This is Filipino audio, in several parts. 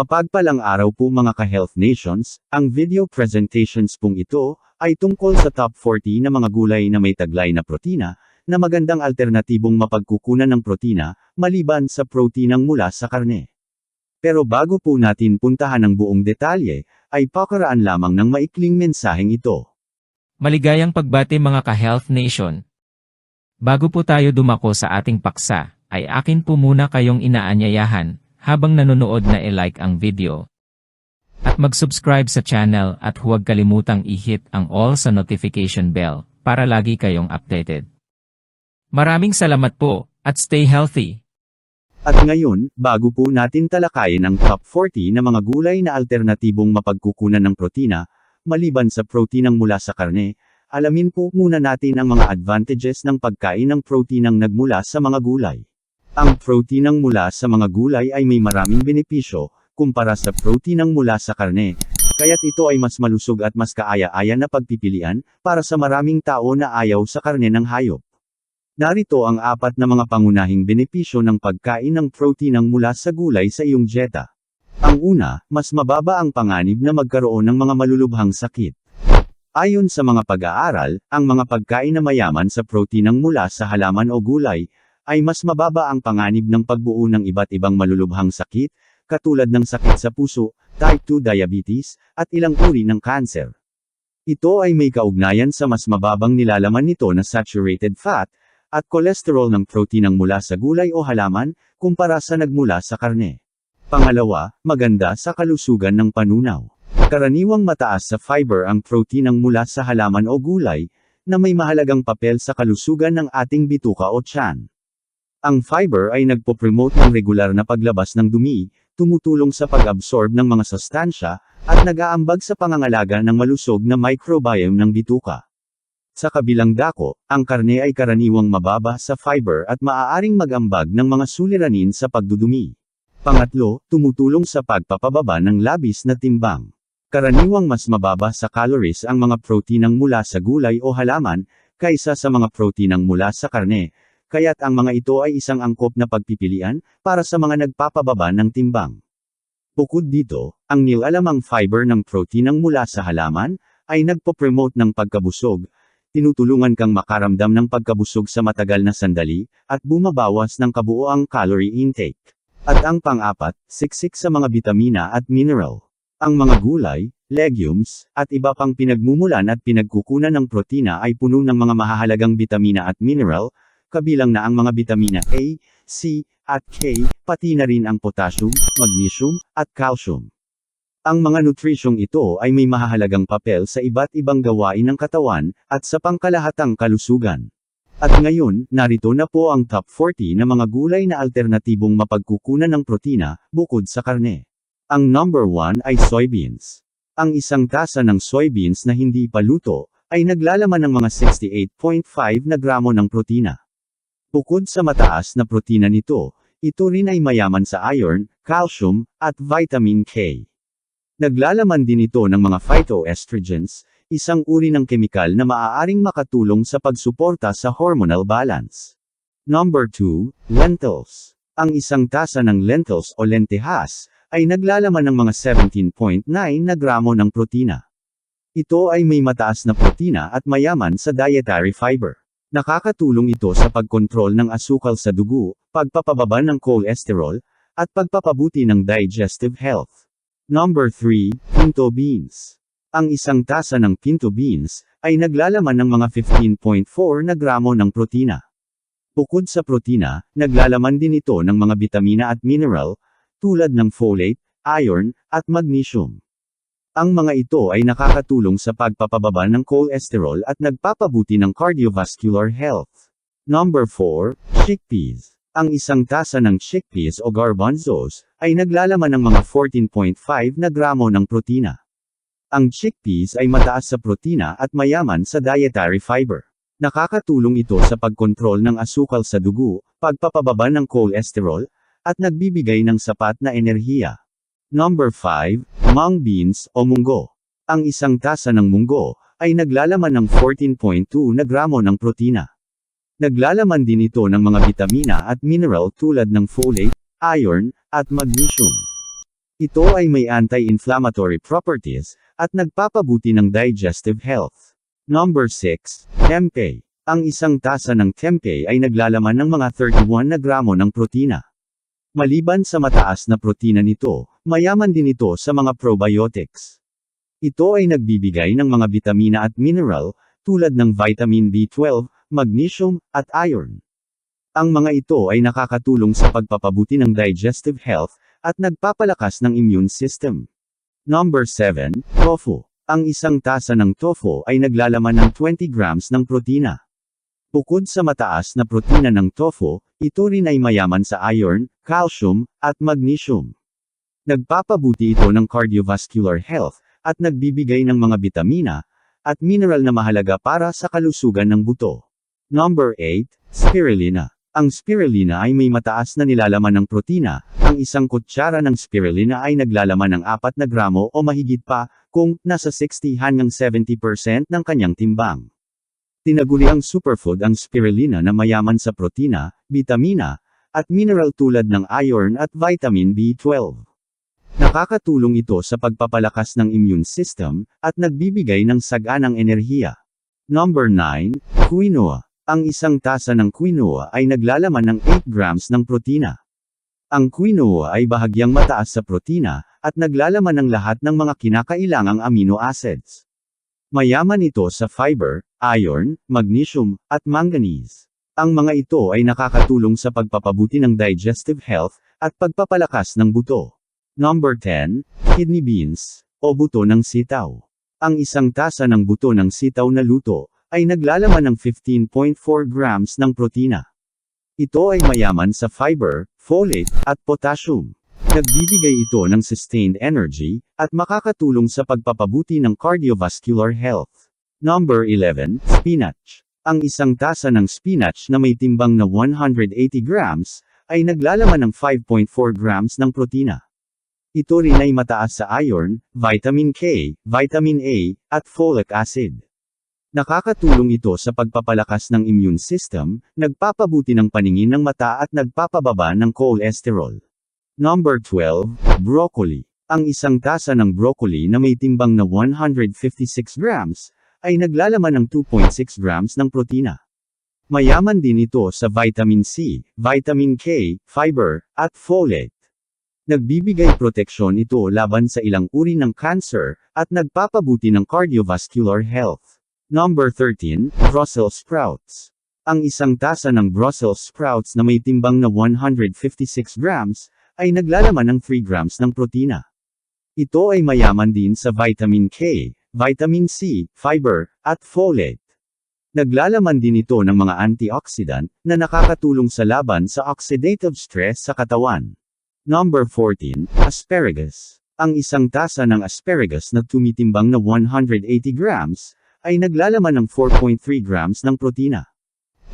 Mapagpalang araw po mga ka-Health Nations, ang video presentations pong ito ay tungkol sa top 40 na mga gulay na may taglay na protina, na magandang alternatibong mapagkukunan ng protina, maliban sa proteinang mula sa karne. Pero bago po natin puntahan ang buong detalye, ay pakaraan lamang ng maikling mensaheng ito. Maligayang pagbati mga ka-Health Nation. Bago po tayo dumako sa ating paksa, ay akin po muna kayong inaanyayahan, habang nanonood na i-like ang video. At mag-subscribe sa channel at huwag kalimutang i-hit ang all sa notification bell, para lagi kayong updated. Maraming salamat po, at stay healthy! At ngayon, bago po natin talakayin ang top 40 na mga gulay na alternatibong mapagkukunan ng protina, maliban sa proteinang mula sa karne, alamin po muna natin ang mga advantages ng pagkain ng proteinang nagmula sa mga gulay. Ang proteinang mula sa mga gulay ay may maraming benepisyo, kumpara sa proteinang mula sa karne, kaya't ito ay mas malusog at mas kaaya-aya na pagpipilian, para sa maraming tao na ayaw sa karne ng hayop. Narito ang apat na mga pangunahing benepisyo ng pagkain ng proteinang mula sa gulay sa iyong dieta. Ang una, mas mababa ang panganib na magkaroon ng mga malulubhang sakit. Ayon sa mga pag-aaral, ang mga pagkain na mayaman sa proteinang mula sa halaman o gulay, ay mas mababa ang panganib ng pagbuo ng iba't ibang malulubhang sakit, katulad ng sakit sa puso, type 2 diabetes, at ilang uri ng kanser. Ito ay may kaugnayan sa mas mababang nilalaman nito na saturated fat, at kolesterol ng proteinang mula sa gulay o halaman, kumpara sa nagmula sa karne. Pangalawa, maganda sa kalusugan ng panunaw. Karaniwang mataas sa fiber ang proteinang mula sa halaman o gulay, na may mahalagang papel sa kalusugan ng ating bituka o tiyan. Ang fiber ay nagpo-promote ng regular na paglabas ng dumi, tumutulong sa pag-absorb ng mga sustansya, at nag-aambag sa pangangalaga ng malusog na microbiome ng bituka. Sa kabilang dako, ang karne ay karaniwang mababa sa fiber at maaaring mag-ambag ng mga suliranin sa pagdudumi. Pangatlo, tumutulong sa pagpapababa ng labis na timbang. Karaniwang mas mababa sa calories ang mga proteinang mula sa gulay o halaman, kaysa sa mga proteinang mula sa karne, kaya't ang mga ito ay isang angkop na pagpipilian, para sa mga nagpapababa ng timbang. Bukod dito, ang nilalamang fiber ng proteinang mula sa halaman, ay nagpo-promote ng pagkabusog, tinutulungan kang makaramdam ng pagkabusog sa matagal na sandali, at bumabawas ng kabuoang calorie intake. At ang pang-apat, siksik sa mga bitamina at mineral. Ang mga gulay, legumes, at iba pang pinagmumulan at pinagkukunan ng protina ay puno ng mga mahahalagang bitamina at mineral, kabilang na ang mga bitamina A, C, at K, pati na rin ang potassium, magnesium, at calcium. Ang mga nutrisyong ito ay may mahahalagang papel sa iba't ibang gawain ng katawan, at sa pangkalahatang kalusugan. At ngayon, narito na po ang top 40 na mga gulay na alternatibong mapagkukunan ng protina, bukod sa karne. Ang number 1 ay soybeans. Ang isang tasa ng soybeans na hindi pa luto, ay naglalaman ng mga 68.5 na gramo ng protina. Bukod sa mataas na protina nito, ito rin ay mayaman sa iron, calcium, at vitamin K. Naglalaman din ito ng mga phytoestrogens, isang uri ng kemikal na maaaring makatulong sa pagsuporta sa hormonal balance. Number 2, lentils. Ang isang tasa ng lentils o lentejas, ay naglalaman ng mga 17.9 na gramo ng protina. Ito ay may mataas na protina at mayaman sa dietary fiber. Nakakatulong ito sa pagkontrol ng asukal sa dugo, pagpapababa ng cholesterol, at pagpapabuti ng digestive health. Number 3, pinto beans. Ang isang tasa ng pinto beans, ay naglalaman ng mga 15.4 na gramo ng protina. Bukod sa protina, naglalaman din ito ng mga bitamina at mineral, tulad ng folate, iron, at magnesium. Ang mga ito ay nakakatulong sa pagpapababa ng cholesterol at nagpapabuti ng cardiovascular health. Number 4, chickpeas. Ang isang tasa ng chickpeas o garbanzos, ay naglalaman ng mga 14.5 na gramo ng protina. Ang chickpeas ay mataas sa protina at mayaman sa dietary fiber. Nakakatulong ito sa pagkontrol ng asukal sa dugo, pagpapababa ng cholesterol, at nagbibigay ng sapat na enerhiya. Number 5, mung beans o munggo. Ang isang tasa ng munggo ay naglalaman ng 14.2 na gramo ng protina. Naglalaman din ito ng mga bitamina at mineral tulad ng folate, iron, at magnesium. Ito ay may anti-inflammatory properties, at nagpapabuti ng digestive health. Number 6, tempeh. Ang isang tasa ng tempeh ay naglalaman ng mga 31 na gramo ng protina. Maliban sa mataas na protina nito, mayaman din ito sa mga probiotics. Ito ay nagbibigay ng mga bitamina at mineral, tulad ng vitamin B12, magnesium, at iron. Ang mga ito ay nakakatulong sa pagpapabuti ng digestive health, at nagpapalakas ng immune system. Number 7, tofu. Ang isang tasa ng tofu ay naglalaman ng 20 grams ng protina. Bukod sa mataas na protina ng tofu, ito rin ay mayaman sa iron, calcium, at magnesium. Nagpapabuti ito ng cardiovascular health, at nagbibigay ng mga bitamina, at mineral na mahalaga para sa kalusugan ng buto. Number 8, spirulina. Ang spirulina ay may mataas na nilalaman ng protina, ang isang kutsara ng spirulina ay naglalaman ng 4 na gramo o mahigit pa, kung nasa 60 hanggang 70% ng kanyang timbang. Tinaguri ang superfood ang spirulina na mayaman sa protina, bitamina, at mineral tulad ng iron at vitamin B12. Nakakatulong ito sa pagpapalakas ng immune system, at nagbibigay ng saganang enerhiya. Number 9, quinoa. Ang isang tasa ng quinoa ay naglalaman ng 8 grams ng protina. Ang quinoa ay bahagyang mataas sa protina, at naglalaman ng lahat ng mga kinakailangang amino acids. Mayaman ito sa fiber, iron, magnesium, at manganese. Ang mga ito ay nakakatulong sa pagpapabuti ng digestive health, at pagpapalakas ng buto. Number 10, kidney beans, o buto ng sitaw. Ang isang tasa ng buto ng sitaw na luto, ay naglalaman ng 15.4 grams ng protina. Ito ay mayaman sa fiber, folate, at potassium. Nagbibigay ito ng sustained energy, at makakatulong sa pagpapabuti ng cardiovascular health. Number 11, spinach. Ang isang tasa ng spinach na may timbang na 180 grams, ay naglalaman ng 5.4 grams ng protina. Ito rin ay mataas sa iron, vitamin K, vitamin A, at folic acid. Nakakatulong ito sa pagpapalakas ng immune system, nagpapabuti ng paningin ng mata at nagpapababa ng cholesterol. Number 12, broccoli. Ang isang tasa ng broccoli na may timbang na 156 grams, ay naglalaman ng 2.6 grams ng protina. Mayaman din ito sa vitamin C, vitamin K, fiber, at folate. Nagbibigay proteksyon ito laban sa ilang uri ng cancer, at nagpapabuti ng cardiovascular health. Number 13, Brussels sprouts. Ang isang tasa ng Brussels sprouts na may timbang na 156 grams, ay naglalaman ng 3 grams ng protina. Ito ay mayaman din sa vitamin K, vitamin C, fiber, at folate. Naglalaman din ito ng mga antioxidant, na nakakatulong sa laban sa oxidative stress sa katawan. Number 14, asparagus. Ang isang tasa ng asparagus na tumitimbang na 180 grams, ay naglalaman ng 4.3 grams ng protina.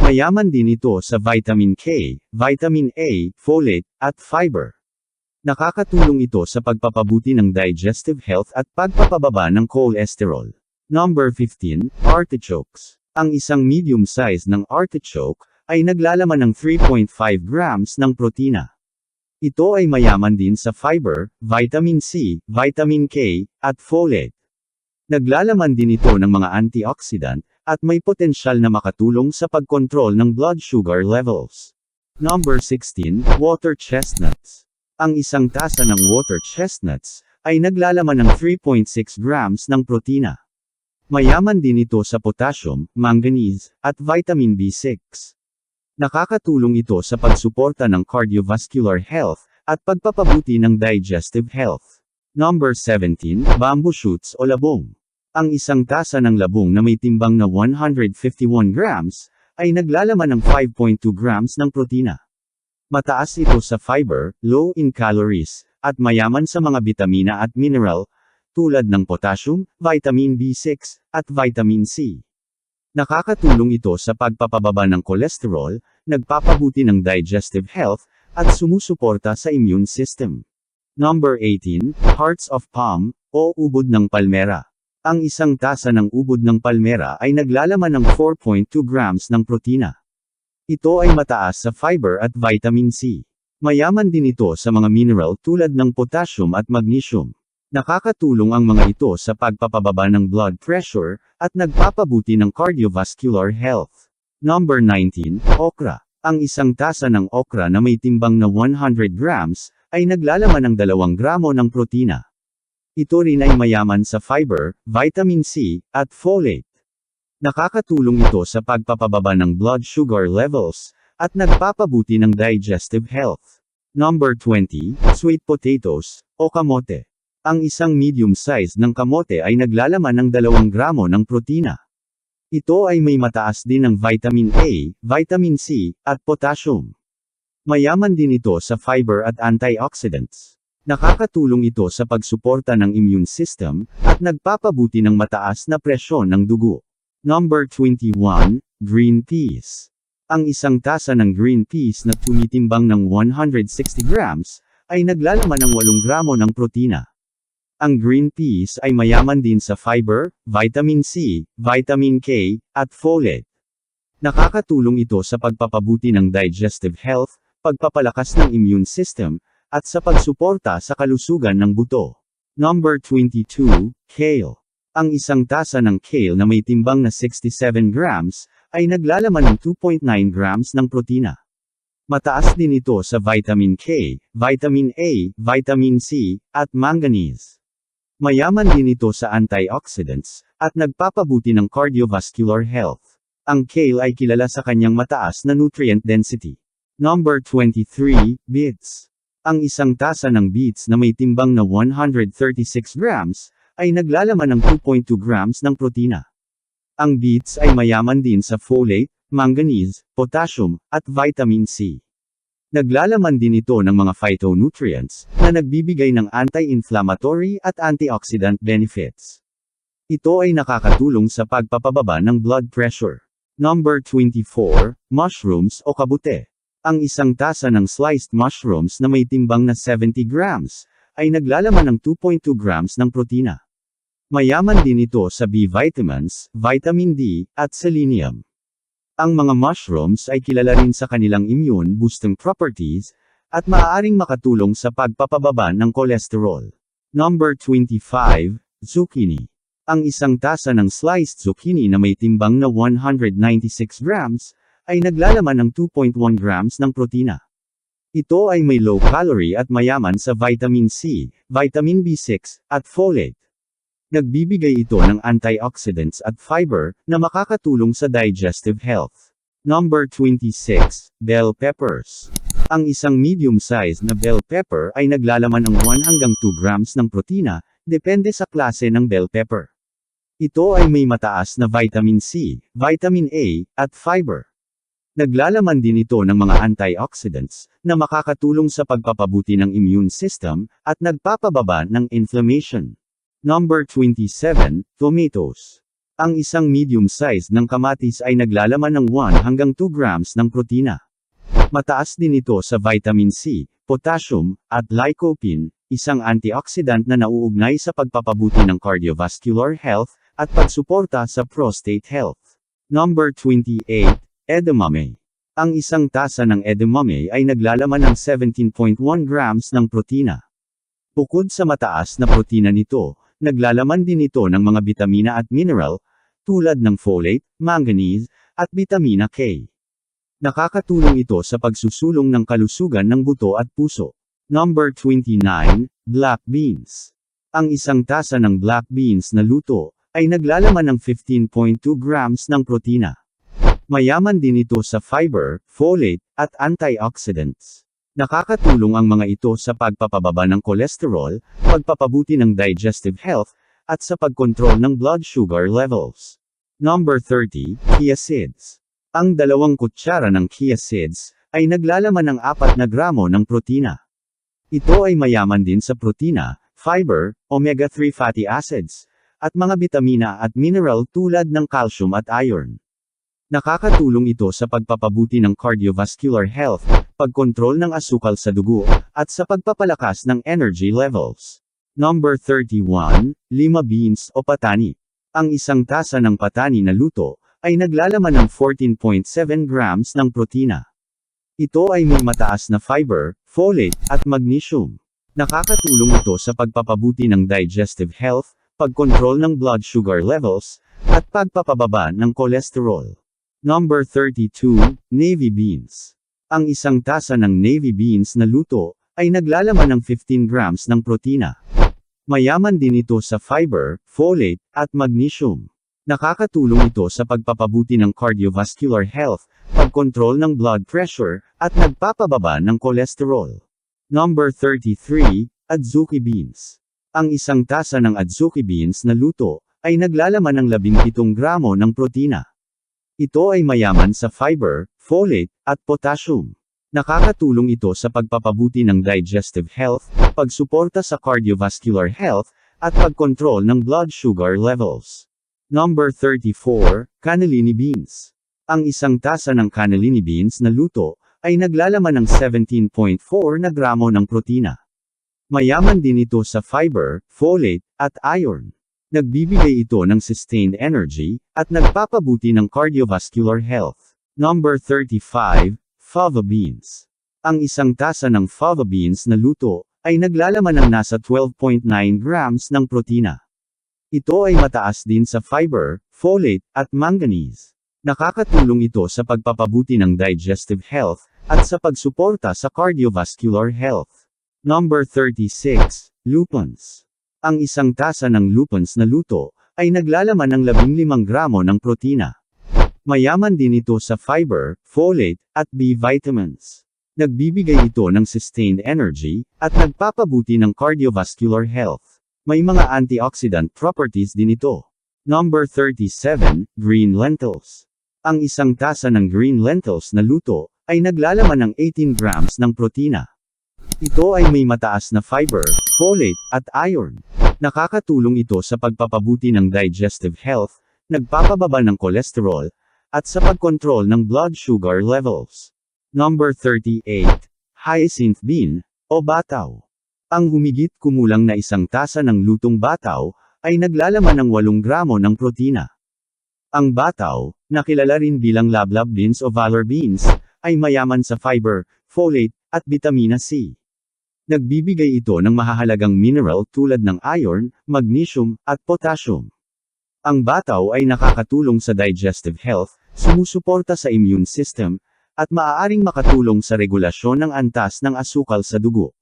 Mayaman din ito sa vitamin K, vitamin A, folate, at fiber. Nakakatulong ito sa pagpapabuti ng digestive health at pagpapababa ng cholesterol. Number 15, artichokes. Ang isang medium size ng artichoke, ay naglalaman ng 3.5 grams ng protina. Ito ay mayaman din sa fiber, vitamin C, vitamin K, at folate. Naglalaman din ito ng mga antioxidant, at may potensyal na makatulong sa pagkontrol ng blood sugar levels. Number 16, water chestnuts. Ang isang tasa ng water chestnuts, ay naglalaman ng 3.6 grams ng protina. Mayaman din ito sa potassium, manganese, at vitamin B6. Nakakatulong ito sa pagsuporta ng cardiovascular health, at pagpapabuti ng digestive health. Number 17, bamboo shoots o labong. Ang isang tasa ng labong na may timbang na 151 grams, ay naglalaman ng 5.2 grams ng protina. Mataas ito sa fiber, low in calories, at mayaman sa mga bitamina at mineral, tulad ng potassium, vitamin B6, at vitamin C. Nakakatulong ito sa pagpapababa ng kolesterol, nagpapabuti ng digestive health, at sumusuporta sa immune system. Number 18, Hearts of Palm, o ubod ng palmera. Ang isang tasa ng ubod ng palmera ay naglalaman ng 4.2 grams ng protina. Ito ay mataas sa fiber at vitamin C. Mayaman din ito sa mga mineral tulad ng potassium at magnesium. Nakakatulong ang mga ito sa pagpapababa ng blood pressure, at nagpapabuti ng cardiovascular health. Number 19, okra. Ang isang tasa ng okra na may timbang na 100 grams, ay naglalaman ng 2 gramo ng protina. Ito rin ay mayaman sa fiber, vitamin C, at folate. Nakakatulong ito sa pagpapababa ng blood sugar levels, at nagpapabuti ng digestive health. Number 20, sweet potatoes, o kamote. Ang isang medium size ng kamote ay naglalaman ng 2 gramo ng protina. Ito ay may mataas din ng vitamin A, vitamin C, at potassium. Mayaman din ito sa fiber at antioxidants. Nakakatulong ito sa pagsuporta ng immune system, at nagpapabuti ng mataas na presyon ng dugo. Number 21, Green Peas. Ang isang tasa ng green peas na tumitimbang ng 160 grams, ay naglalaman ng 8 gramo ng protina. Ang green peas ay mayaman din sa fiber, vitamin C, vitamin K, at folate. Nakakatulong ito sa pagpapabuti ng digestive health, pagpapalakas ng immune system, at sa pagsuporta sa kalusugan ng buto. Number 22, Kale. Ang isang tasa ng kale na may timbang na 67 grams, ay naglalaman ng 2.9 grams ng protina. Mataas din ito sa vitamin K, vitamin A, vitamin C, at manganese. Mayaman din ito sa antioxidants, at nagpapabuti ng cardiovascular health. Ang kale ay kilala sa kanyang mataas na nutrient density. Number 23, Beets. Ang isang tasa ng beets na may timbang na 136 grams, ay naglalaman ng 2.2 grams ng protina. Ang beets ay mayaman din sa folate, manganese, potassium, at vitamin C. Naglalaman din ito ng mga phytonutrients, na nagbibigay ng anti-inflammatory at antioxidant benefits. Ito ay nakakatulong sa pagpapababa ng blood pressure. Number 24, Mushrooms o kabute. Ang isang tasa ng sliced mushrooms na may timbang na 70 grams, ay naglalaman ng 2.2 grams ng protina. Mayaman din ito sa B vitamins, vitamin D, at selenium. Ang mga mushrooms ay kilala rin sa kanilang immune boosting properties, at maaaring makatulong sa pagpapababa ng kolesterol. Number 25, Zucchini. Ang isang tasa ng sliced zucchini na may timbang na 196 grams, ay naglalaman ng 2.1 grams ng protina. Ito ay may low calorie at mayaman sa vitamin C, vitamin B6, at folate. Nagbibigay ito ng antioxidants at fiber, na makakatulong sa digestive health. Number 26, Bell Peppers. Ang isang medium-sized na bell pepper ay naglalaman ng 1 hanggang 2 grams ng protina, depende sa klase ng bell pepper. Ito ay may mataas na vitamin C, vitamin A, at fiber. Naglalaman din ito ng mga antioxidants, na makakatulong sa pagpapabuti ng immune system, at nagpapababa ng inflammation. Number 27, Tomatoes. Ang isang medium-size ng kamatis ay naglalaman ng 1 hanggang 2 grams ng protina. Mataas din ito sa vitamin C, potassium, at lycopene, isang antioxidant na nauugnay sa pagpapabuti ng cardiovascular health, at pagsuporta sa prostate health. Number 28, Edamame. Ang isang tasa ng edamame ay naglalaman ng 17.1 grams ng protina. Bukod sa mataas na protina nito, naglalaman din ito ng mga bitamina at mineral, tulad ng folate, manganese, at bitamina K. Nakakatulong ito sa pagsusulong ng kalusugan ng buto at puso. Number 29, Black Beans. Ang isang tasa ng black beans na luto, ay naglalaman ng 15.2 grams ng protina. Mayaman din ito sa fiber, folate, at antioxidants. Nakakatulong ang mga ito sa pagpapababa ng kolesterol, pagpapabuti ng digestive health, at sa pagkontrol ng blood sugar levels. Number 30, Chia Seeds. Ang dalawang kutsara ng chia seeds, ay naglalaman ng 4 na gramo ng protina. Ito ay mayaman din sa protina, fiber, omega-3 fatty acids, at mga bitamina at mineral tulad ng calcium at iron. Nakakatulong ito sa pagpapabuti ng cardiovascular health, pagkontrol ng asukal sa dugo, at sa pagpapalakas ng energy levels. Number 31, lima beans o patani. Ang isang tasa ng patani na luto, ay naglalaman ng 14.7 grams ng protina. Ito ay may mataas na fiber, folate, at magnesium. Nakakatulong ito sa pagpapabuti ng digestive health, pagkontrol ng blood sugar levels, at pagpapababa ng kolesterol. Number 32, Navy Beans. Ang isang tasa ng navy beans na luto, ay naglalaman ng 15 grams ng protina. Mayaman din ito sa fiber, folate, at magnesium. Nakakatulong ito sa pagpapabuti ng cardiovascular health, pagkontrol ng blood pressure, at nagpapababa ng kolesterol. Number 33, Adzuki Beans. Ang isang tasa ng Adzuki beans na luto, ay naglalaman ng 17 gramo ng protina. Ito ay mayaman sa fiber, folate, at potassium. Nakakatulong ito sa pagpapabuti ng digestive health, pagsuporta sa cardiovascular health, at pagkontrol ng blood sugar levels. Number 34, Cannellini Beans. Ang isang tasa ng cannellini beans na luto, ay naglalaman ng 17.4 na gramo ng protina. Mayaman din ito sa fiber, folate, at iron. Nagbibigay ito ng sustained energy, at nagpapabuti ng cardiovascular health. Number 35, fava beans. Ang isang tasa ng fava beans na luto, ay naglalaman ng nasa 12.9 grams ng protina. Ito ay mataas din sa fiber, folate, at manganese. Nakakatulong ito sa pagpapabuti ng digestive health, at sa pagsuporta sa cardiovascular health. Number 36, lupons. Ang isang tasa ng lupons na luto, ay naglalaman ng 15 gramo ng protina. Mayaman din ito sa fiber, folate, at B vitamins. Nagbibigay ito ng sustained energy, at nagpapabuti ng cardiovascular health. May mga antioxidant properties din ito. Number 37, green lentils. Ang isang tasa ng green lentils na luto, ay naglalaman ng 18 grams ng protina. Ito ay may mataas na fiber, folate, at iron. Nakakatulong ito sa pagpapabuti ng digestive health, nagpapababa ng kolesterol, at sa pagkontrol ng blood sugar levels. Number 38, hyacinth bean, o bataw. Ang humigit kumulang na isang tasa ng lutong bataw, ay naglalaman ng 8 gramo ng protina. Ang bataw, nakilala rin bilang lablab beans o valor beans, ay mayaman sa fiber, folate, at vitamina C. Nagbibigay ito ng mahahalagang mineral tulad ng iron, magnesium, at potassium. Ang bataw ay nakakatulong sa digestive health, sumusuporta sa immune system, at maaaring makatulong sa regulasyon ng antas ng asukal sa dugo.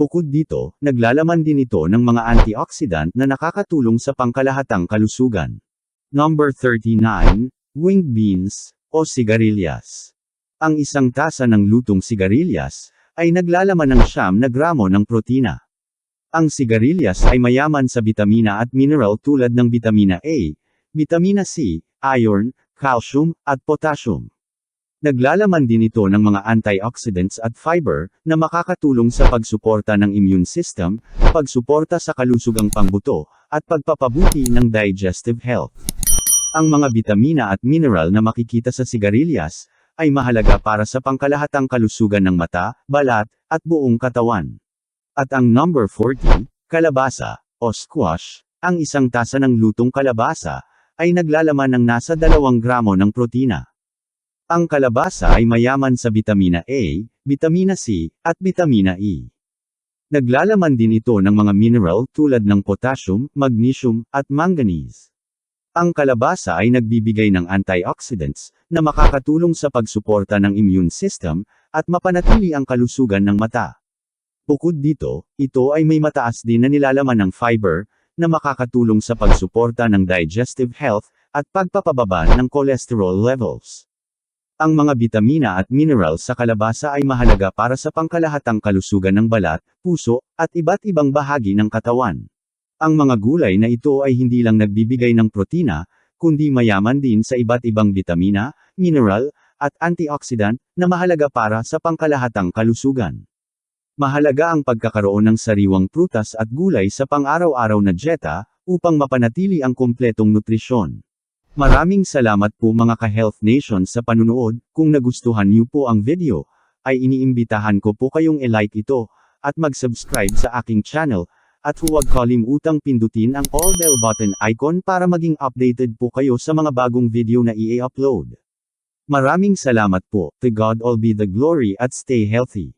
Bukod dito, naglalaman din ito ng mga antioxidant na nakakatulong sa pangkalahatang kalusugan. Number 39, winged beans, o sigarilyas. Ang isang tasa ng lutong sigarilyas, ay naglalaman ng siyam na gramo ng protina. Ang sigarilyas ay mayaman sa bitamina at mineral tulad ng bitamina A, bitamina C, iron, calcium, at potassium. Naglalaman din ito ng mga antioxidants at fiber, na makakatulong sa pagsuporta ng immune system, pagsuporta sa kalusugang pangbuto, at pagpapabuti ng digestive health. Ang mga bitamina at mineral na makikita sa sigarilyas, ay mahalaga para sa pangkalahatang kalusugan ng mata, balat, at buong katawan. At ang number 40, kalabasa, o squash, ang isang tasa ng lutong kalabasa, ay naglalaman ng nasa 2 gramo ng protina. Ang kalabasa ay mayaman sa bitamina A, bitamina C, at bitamina E. Naglalaman din ito ng mga mineral tulad ng potassium, magnesium, at manganese. Ang kalabasa ay nagbibigay ng antioxidants, na makakatulong sa pagsuporta ng immune system, at mapanatili ang kalusugan ng mata. Bukod dito, ito ay may mataas din na nilalaman ng fiber, na makakatulong sa pagsuporta ng digestive health, at pagpapababa ng cholesterol levels. Ang mga bitamina at mineral sa kalabasa ay mahalaga para sa pangkalahatang kalusugan ng balat, puso, at iba't ibang bahagi ng katawan. Ang mga gulay na ito ay hindi lang nagbibigay ng protina, kundi mayaman din sa iba't ibang bitamina, mineral, at antioxidant, na mahalaga para sa pangkalahatang kalusugan. Mahalaga ang pagkakaroon ng sariwang prutas at gulay sa pang-araw-araw na dieta, upang mapanatili ang kumpletong nutrisyon. Maraming salamat po mga ka-Health Nation sa panunood, kung nagustuhan niyo po ang video, ay iniimbitahan ko po kayong i-like ito, at mag-subscribe sa aking channel, at huwag kalimutang pindutin ang all bell button icon para maging updated po kayo sa mga bagong video na i-upload. Maraming salamat po. To God all be the glory at stay healthy.